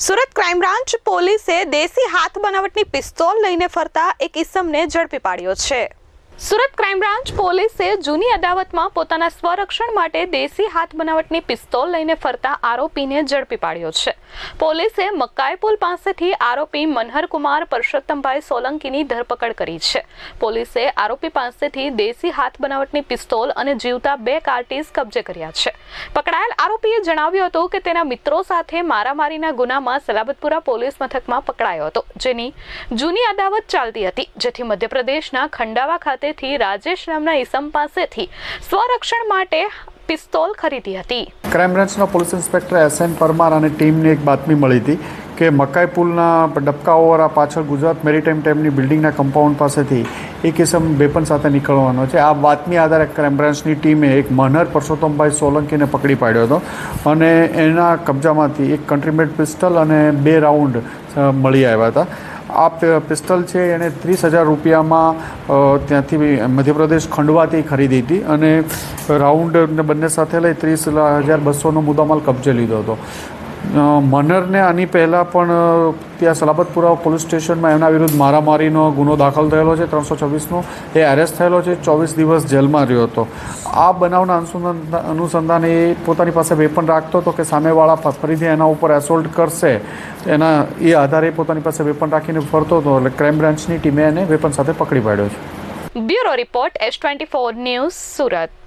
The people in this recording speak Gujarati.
સુરત ક્રાઇમ બ્રાન્ચ પોલીસે દેશી હાથ બનાવટની પિસ્તોલ લઈને ફરતા એક ઇસમને ઝડપી પાડ્યો છે. સુરત ક્રાઇમ બ્રાન્ચ પોલીસે જૂની અદાવતમાં પોતાના સ્વરક્ષણ માટે દેશી હાથ બનાવટની પિસ્તોલ લઈને ફરતા આરોપીને ઝડપી પાડ્યો છે. પોલીસે મકાઈ પાસેથી આરોપી મનહરકુમાર પરસોત્તમભાઈ સોલંકીની ધરપકડ કરી છે. પોલીસે આરોપી પાસેથી દેશી હાથ બનાવટની પિસ્તોલ અને જીવતા બે કાર્ટીસ કબજે કર્યા છે. પકડાયેલ આરોપીએ જણાવ્યું હતું કે તેના મિત્રો સાથે મારામારીના ગુનામાં સલાબતપુરા પોલીસ મથકમાં પકડાયો હતો, જેની જૂની અદાવત ચાલતી હતી, જેથી મધ્યપ્રદેશના ખંડાવા ખાતેથી રાજેશ નામના ઈસમ પાસેથી સ્વરક્ષણ માટે પિસ્તોલ ખરીદી હતી. ક્રાઇમ બ્રાન્ચના police inspector S N Parmar અને ટીમને એક બાતમી મળી હતી કે મકાઈ પુલના ડબકાઓવાળા પાછળ ગુજરાત મેરીટાઈમ ટાઈમની બિલ્ડિંગના કમ્પાઉન્ડ પાસેથી એક કિસમ બેપન સાથે નીકળવાનો છે. આ બાતમી આધારે ક્રાઇમ બ્રાન્ચની ટીમે એક મનહર પરસોત્તમભાઈ સોલંકીને પકડી પાડ્યો હતો અને એના કબજામાંથી એક કન્ટ્રીમેટ પિસ્ટલ અને બે રાઉન્ડ મળી આવ્યા હતા. આ પિસ્તલ છે એણે ત્રીસ હજાર રૂપિયામાં ત્યાંથી મધ્યપ્રદેશ ખંડવાથી ખરીદી હતી અને રાઉન્ડ બંને સાથે લઈ ત્રીસ હજાર બસોનો મુદ્દામાલ કબજે લીધો હતો. મનરને આની પહેલાં પણ ત્યાં સલાબતપુરા પોલીસ સ્ટેશનમાં એમના વિરુદ્ધ મારામારીનો ગુનો દાખલ થયેલો છે, ત્રણસો છવ્વીસનો. એ એરેસ્ટ થયેલો છે, ચોવીસ દિવસ જેલમાં રહ્યો હતો. આ બનાવના અનુસંધાન, અનુસંધાને એ પોતાની પાસે વેપન રાખતો હતો કે સામેવાળા ફરીથી એના ઉપર એસોલ્ટ કરશે. એના, એ આધારે પોતાની પાસે વેપન રાખીને ફરતો હતો. એટલે ક્રાઇમ બ્રાન્ચની ટીમે એને વેપન સાથે પકડી પાડ્યો છે. Bureau report S twenty four news Surat.